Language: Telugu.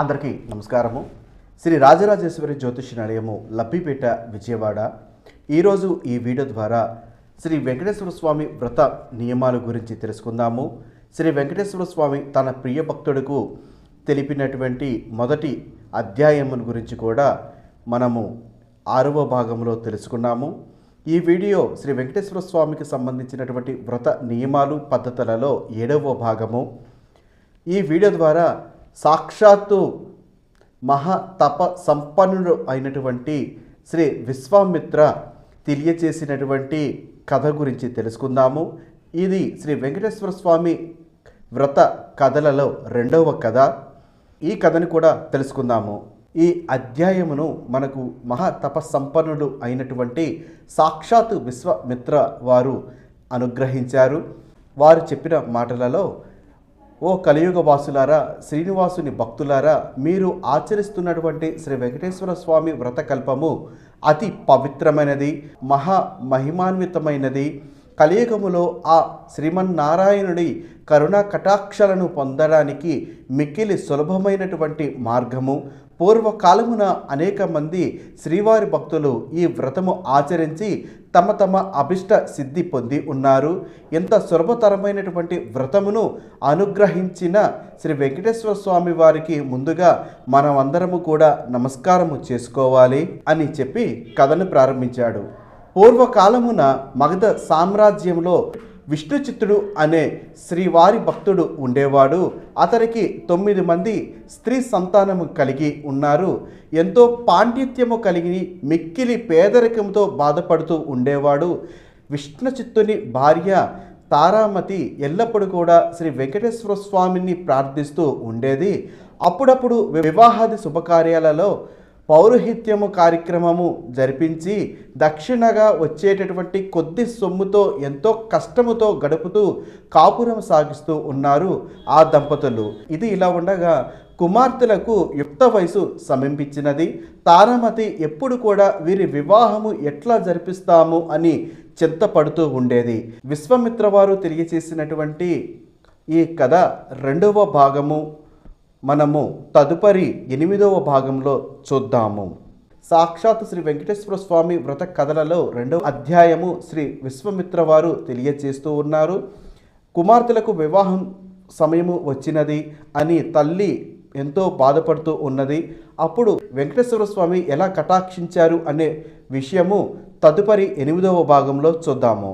అందరికీ నమస్కారము. శ్రీ రాజరాజేశ్వరి జ్యోతిష నిలయము లబ్బిపేట విజయవాడ. ఈరోజు ఈ వీడియో ద్వారా శ్రీ వెంకటేశ్వర స్వామి వ్రత నియమాల గురించి తెలుసుకుందాము. శ్రీ వెంకటేశ్వర స్వామి తన ప్రియ భక్తుడికు తెలిపినటువంటి మొదటి అధ్యాయముల గురించి కూడా మనము ఆరవ భాగంలో తెలుసుకున్నాము. ఈ వీడియో శ్రీ వెంకటేశ్వర స్వామికి సంబంధించినటువంటి వ్రత నియమాలు పద్ధతులలో ఏడవ భాగము. ఈ వీడియో ద్వారా సాక్షాత్తు మహా తప సంపన్నుడు అయినటువంటి శ్రీ విశ్వామిత్ర తెలియచేసినటువంటి కథ గురించి తెలుసుకుందాము. ఇది శ్రీ వెంకటేశ్వర స్వామి వ్రత కథలలో రెండవ కథ. ఈ కథని కూడా తెలుసుకుందాము. ఈ అధ్యాయమును మనకు మహాతపస్సంపన్నుడు అయినటువంటి సాక్షాత్ విశ్వమిత్ర వారు అనుగ్రహించారు. వారు చెప్పిన మాటలలో ఓ కలియుగ వాసులారా శ్రీనివాసుని భక్తులారా మీరు ఆచరిస్తున్నటువంటి శ్రీ వెంకటేశ్వర స్వామి వ్రతకల్పము అతి పవిత్రమైనది మహా మహిమాన్వితమైనది. కలియుగములో ఆ శ్రీమన్నారాయణుడి కరుణా కటాక్షలను పొందడానికి మిక్కిలి సులభమైనటువంటి మార్గము. పూర్వకాలమున అనేక మంది శ్రీవారి భక్తులు ఈ వ్రతము ఆచరించి తమ తమ అభిష్ట సిద్ధి పొంది ఉన్నారు. ఇంత సులభతరమైనటువంటి వ్రతమును అనుగ్రహించిన శ్రీ వెంకటేశ్వర స్వామి వారికి ముందుగా మనమందరము కూడా నమస్కారము చేసుకోవాలి అని చెప్పి కథను ప్రారంభించాడు. పూర్వకాలమున మగధ సామ్రాజ్యంలో విష్ణుచిత్తుడు అనే శ్రీవారి భక్తుడు ఉండేవాడు. అతనికి తొమ్మిది మంది స్త్రీ సంతానము కలిగి ఉన్నారు. ఎంతో పాండిత్యము కలిగి మిక్కిలి పేదరికంతో బాధపడుతూ ఉండేవాడు. విష్ణుచిత్తుని భార్య తారామతి ఎల్లప్పుడూ కూడా శ్రీ వెంకటేశ్వర స్వామిని ప్రార్థిస్తూ ఉండేది. అప్పుడప్పుడు వివాహాది శుభకార్యాలలో పౌరోహిత్యము కార్యక్రమము జరిపించి దక్షిణగా వచ్చేటటువంటి కొద్ది సొమ్ముతో ఎంతో కష్టముతో గడుపుతూ కాపురం సాగిస్తూ ఉన్నారు ఆ దంపతులు. ఇది ఇలా ఉండగా కుమార్తెలకు యుక్త వయసు సమీపించినది. తారామతి ఎప్పుడు కూడా వీరి వివాహము ఎట్లా జరిపిస్తాము అని చింతపడుతూ ఉండేది. విశ్వమిత్ర వారు తెలియచేసినటువంటి ఈ కథ రెండవ భాగము మనము తదుపరి ఎనిమిదవ భాగంలో చూద్దాము. సాక్షాత్ శ్రీ వెంకటేశ్వర స్వామి వ్రత కథలలో రెండవ అధ్యాయము శ్రీ విశ్వమిత్ర వారు తెలియచేస్తూ ఉన్నారు. కుమార్తెలకు వివాహం సమయము వచ్చినది అని తల్లి ఎంతో బాధపడుతూ ఉన్నది. అప్పుడు వెంకటేశ్వర స్వామి ఎలా కటాక్షించారు అనే విషయము తదుపరి ఎనిమిదవ భాగంలో చూద్దాము.